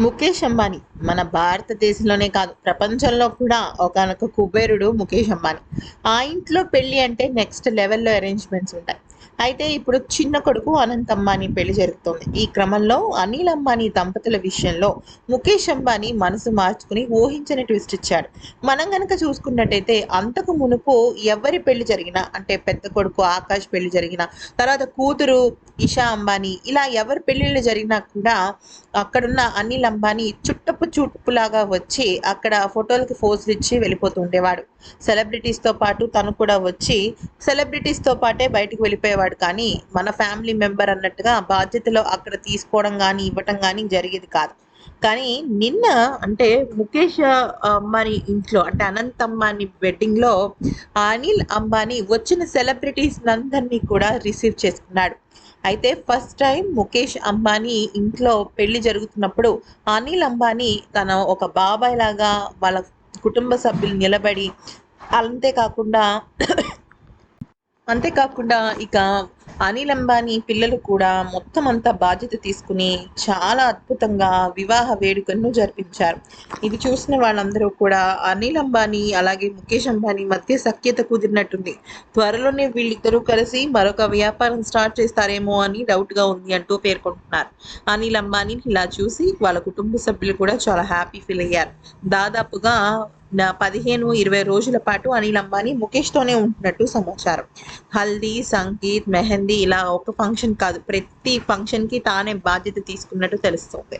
ముఖేష్ అంబానీ మన భారతదేశంలోనే కాదు ప్రపంచంలో కూడా ఒకనొక కుబేరుడు ముఖేష్ అంబానీ. ఆ ఇంట్లో పెళ్ళి అంటే నెక్స్ట్ లెవెల్లో అరేంజ్మెంట్స్ ఉంటాయి. అయితే ఇప్పుడు చిన్న కొడుకు అనంత్ అంబానీ పెళ్ళి జరుగుతోంది. ఈ క్రమంలో అనిల్ అంబానీ దంపతుల విషయంలో ముఖేష్ అంబానీ మనసు మార్చుకుని ఊహించని ట్విస్ట్ ఇచ్చాడు. మనం గనక చూసుకున్నట్టయితే అంతకు మునుపు ఎవరి పెళ్ళి జరిగినా అంటే పెద్ద కొడుకు ఆకాష్ పెళ్ళి జరిగినా తర్వాత కూతురు ఇషా అంబానీ ఇలా ఎవరి పెళ్ళిళ్ళు జరిగినా కూడా అక్కడున్న అనిల్ అంబానీ చుట్టపు చుట్టులాగా వచ్చి అక్కడ ఫోటోలకి ఫోజులు ఇచ్చి వెళ్ళిపోతూ ఉండేవాడు. సెలబ్రిటీస్తో పాటు తను కూడా వచ్చి సెలబ్రిటీస్తో పాటే బయటకు వెళ్ళిపోయి చెప్పేవాడు కానీ మన ఫ్యామిలీ మెంబర్ అన్నట్టుగా బాధ్యతలు అక్కడ తీసుకోవడం కానీ ఇవ్వటం కానీ జరిగేది కాదు. కానీ నిన్న అంటే ముఖేష్ అమ్మాని ఇంట్లో అంటే అనంత్ అమ్మాని వెడ్డింగ్లో అనిల్ అంబానీ వచ్చిన సెలబ్రిటీస్ అందరినీ కూడా రిసీవ్ చేసుకున్నాడు. అయితే ఫస్ట్ టైం ముఖేష్ అంబానీ ఇంట్లో పెళ్ళి జరుగుతున్నప్పుడు అనిల్ అంబానీ తన ఒక బాబాయ్ లాగా వాళ్ళ కుటుంబ సభ్యులు నిలబడి అంతేకాకుండా అంతేకాకుండా ఇక అనిల్ అంబానీ పిల్లలు కూడా మొత్తం అంతా బాధ్యత తీసుకుని చాలా అద్భుతంగా వివాహ వేడుకలను జరిపించారు. ఇది చూసిన వాళ్ళందరూ కూడా అనిల్ అంబానీ అలాగే ముఖేష్ అంబానీ మధ్య సఖ్యత కుదిరినట్టుంది. త్వరలోనే వీళ్ళిద్దరూ కలిసి మరొక వ్యాపారం స్టార్ట్ చేస్తారేమో అని డౌట్గా ఉంది అంటూ పేర్కొంటున్నారు. అనిల్ అంబానీని ఇలా చూసి వాళ్ళ కుటుంబ సభ్యులు కూడా చాలా హ్యాపీ ఫీల్ అయ్యారు. దాదాపుగా పదిహేను ఇరవై రోజుల పాటు అనిల్ అంబానీ ముఖేష్తోనే ఉంటున్నట్టు సమాచారం. హల్దీ సంగీత్ మెహందీ ఇలా ఒక ఫంక్షన్ కాదు. ప్రతి ఫంక్షన్కి తానే బాధ్యత తీసుకున్నట్టు తెలుస్తుంది.